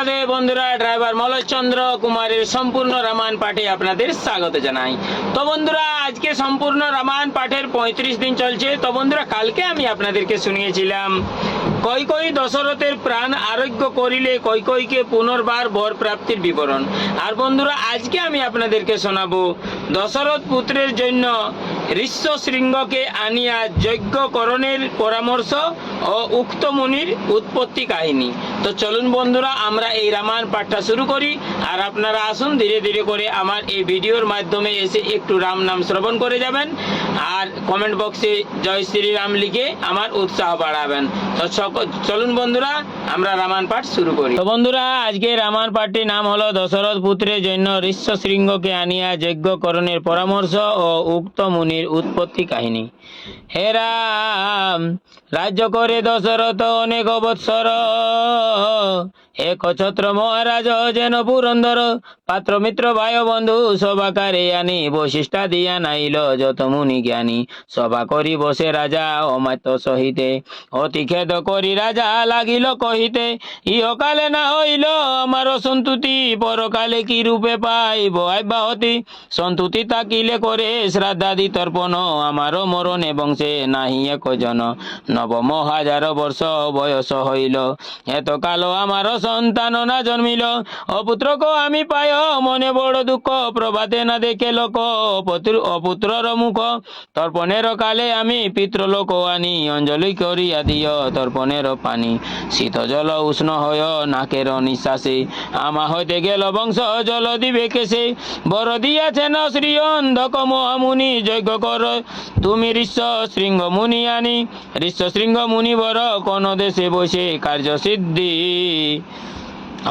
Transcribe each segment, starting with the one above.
রাধে বন্ধুরা, ড্রাইভার মলচন্দ্র কুমারের সম্পূর্ণ রামায়ণ পাঠে আপনাদের স্বাগত জানাই। তো বন্ধুরা, আজকে সম্পূর্ণ রামায়ণ পাঠের পঁয়ত্রিশ দিন চলছে। তো বন্ধুরা, কালকে আমি আপনাদেরকে শুনিয়েছিলাম, কই কই দশরথের প্রাণ আরোগ্য করিলে কই কইকে পুনর্বার বর প্রাপ্তির বিবরণ। আর বন্ধুরা, আজকে আমি আপনাদেরকে শোনাবো, দশরথ পুত্রের জন্য ঋষ্য শৃঙ্গকে আনিয়া যজ্ঞকরণের পরামর্শ ও উক্ত মুনির উৎপত্তি কাহিনী। তো চলুন বন্ধুরা, আমরা এই রামায়ণ পাঠটা শুরু করি আর আপনারা আসুন ধীরে ধীরে করে আমার এই ভিডিওর মাধ্যমে এসে একটু রাম নাম শ্রবণ করে যাবেন আর কমেন্ট বক্সে জয় শ্রীরাম লিখে আমার উৎসাহ বাড়াবেন। তো চলুন বন্ধুরা, আমরা রামায়ণ পাঠ শুরু করি। তো বন্ধুরা, আজকে রামায়ণ পাঠটির নাম হলো দশরথ পুত্রের জন্য ঋষ্য শৃঙ্গকে আনিয়া যজ্ঞকরণের পরামর্শ ও উক্ত মুনির উৎপত্তি কাহিনী। হে রাম, রাজ্য করে দশরথ অনেক বৎসর এক ছত্র মহারাজ যেন পুরন্দর। পাত্র মিত্র ভাই বন্ধু সভাকারে আনি বৈশিষ্ট্যা দিয়া নাইল যত মুনি জ্ঞানী। সভা করি বসে রাজা অমাত্য সহিতে। অতি খেদ করি রাজা লাগিল কহিতে, ইহকালে না হইল আমার সন্তুতি, পরকালে কি রূপে পাইব আব্যাহতি? সন্তুতি তাকিলে করে শ্রাদ্ধাদি তর্পণ, আমারও মরণে বংশে নাহি একজন। নবম হাজার বর্ষ বয়স হইল। এত কালো আমার সন্তান না জন্মিল। অপুত্রক আমি পায়, মনে বড় দুঃখ, প্রভাতে না দেখে লোক অপুত্র- মুখ। তর্পণের কালে আমি পিতৃলোক আনি, অঞ্জলি করিয়া দিও তর্পণের পানি। শীত জল উষ্ণ হয়, নাকের নিঃশ্বাসে। আমা হইতে গেল বংশ, জল দিবে কেসে। বর দিয়াছেন শ্রী অন্ধক মহামুনি, যজ্ঞ কর। তুমি ঋষ্য শৃঙ্গ মুনি আনি। ঋষ্য শৃঙ্গ মুনি বর কোন দেশে বসে কার্য সিদ্ধি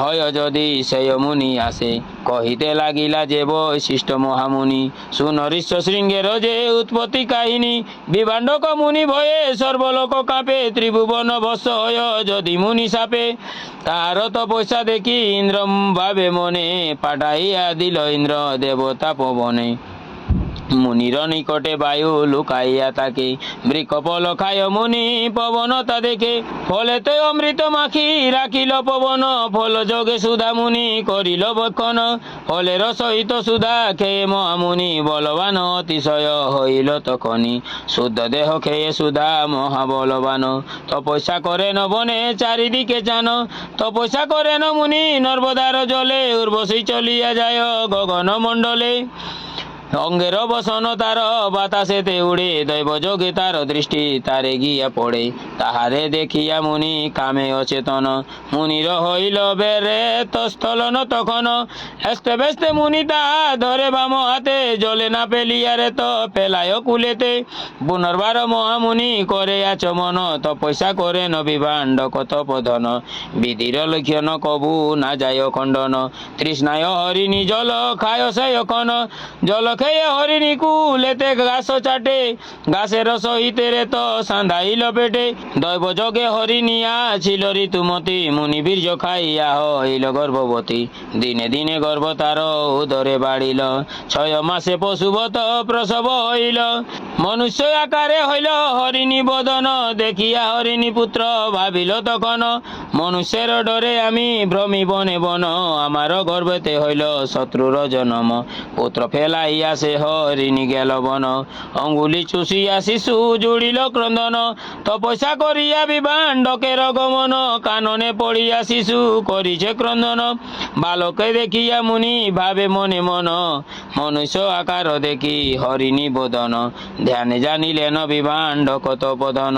হয় যদি সেই মুনি আসে, কহিতে লাগিলা যে বৈশিষ্ট্য মহামুনি শুন ঋষ্য শৃঙ্গের যে উৎপত্তি কাহিনী, বিভাণ্ডক মুনি ভয়ে সর্বলোক কাঁপে, ত্রিভুবন বস হয় যদি মুনি সাপে, তার তো পয়সা দেখি ইন্দ্র ভাবে মনে, পাঠাইয়া দিল ইন্দ্র দেবতা পবনে। মুনির নিকটে বায়ু লুকাইয়া তাকে বৃকপল খায় মুনি, পবনতা দেখে। ফলে তো অমৃত মাখি রাখিল পবন। ফল যোগে সুধা মুনি করিল বক্ষণ। ফলের সহিত সুধা খেয়ে মহামুনি বলবান। অতিশয় হইল তখনই শুদ্ধ দেহ খেয়ে সুধা মহাবলবান। তপস্যা করে নবনে চারিদিকে চান তপস্যা করে ন মুনি, নর্বদার জলে উর্বশী চলিয়া যায় গগন মণ্ডলে অঙ্গের বসন তার বাতাসেতে উড়ে, দৈব যোগে তার দৃষ্টি তারে গিয়া পড়ে। তাহারে দেখিয়া মুনি কামে অচেতন। মুনির হইল বেরে তস্থলন তখন। এস্তে বেস্তে মুনি তা ধরে বাম হাতে জলে না পেলিয়ারে তো পেলায় কুলেতে। পুনর্বার মহামুনি করে আচমন, তপস্যা করে নবিভাণ্ড কত পধন বিধির লক্ষণ কবু না যায় খণ্ডন তৃষ্ণায় হরিণী জল, খায় খন জল খেয়ে হরিণী কুলেতে ঘাস চাটে, ঘাসের সহিতে রে তো সান্ধাইল পেটে। দৈব যোগে হরিণিয়া ছিল ঋতুমতি, মুনি বীর্য খাইয়া হইল গর্ভবতী। দিনে দিনে গর্ভ তার উদরে বাড়িল, ছয় মাসে পশুবত প্রসব হইল। মনুষ্য আকারে হইল হরিণী বদন, দেখিয়া হরিণী পুত্র ভাবিল তখন, মনুষ্যের ডরে আমি ভ্রমি বনে বন আমার গর্ভতে হইল শত্রুর জনম। পুত্র ফেলাইয়া সে হরিণী গেল বন। অঙ্গুলি চুষিয়া শিশু জুড়িল ক্রন্দন। তপস্যা করিয়া বিভাণ্ডকের গমন কাননে পড়িয়া শিশু করিছে ক্রন্দন। বালকে দেখিয়া মুনি ভাবে মনে মন। মনুষ্য আকার দেখি হরিণী বোধন। ধ্যানে জানিলেন বিভাণ্ড কত পদন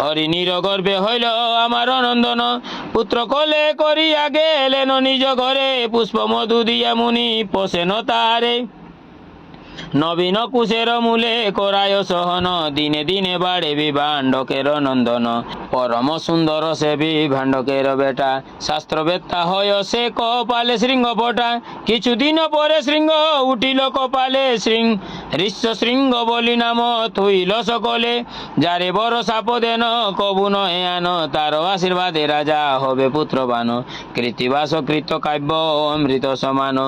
হরিণীর গর্বে হইল আমার নন্দন। পুত্র কোলে করিয়া গেলেন নিজ ঘরে। পুষ্প মধু দিয়া মুনি পোষেন তারে। নবীন কুশের মূলে করায় সহন, দিনে দিনে বাড়ে বিভাণ্ডকের নন্দন। পরম সুন্দর সে বিভাণ্ডকের বেটা, শাস্ত্রবেত্তা হয় সে কপালে শৃঙ্গ পটা কিছুদিন পরে শৃঙ্গ উঠিল কপালে শৃঙ্গ ঋষ্য শৃঙ্গ বলি নাম থইল সকলে যারে বড় সাপ দেন কবু নহে আন, তার আশীর্বাদে রাজা হবে পুত্রবান। কৃতিবাস কৃত কাব্য, অমৃত সমান।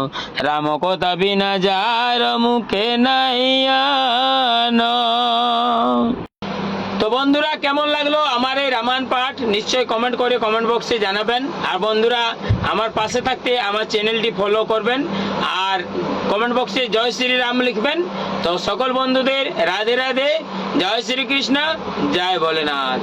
রাম কথা বিনা যার মুখে নাই আন তো তো বন্ধুরা কেমন লাগল আমার এই রামায়ণ পাঠ? নিশ্চয়ই কমেন্ট করে কমেন্ট বক্সে জানাবেন। আর বন্ধুরা, আমার পাশে থাকতে আমার চ্যানেলটি ফলো করবেন। আর কমেন্ট বক্সে জয় শ্রীরাম লিখবেন। তো সকল বন্ধুদের রাধে রাধে। জয় শ্রীকৃষ্ণ। জয় ভোলেনাথ।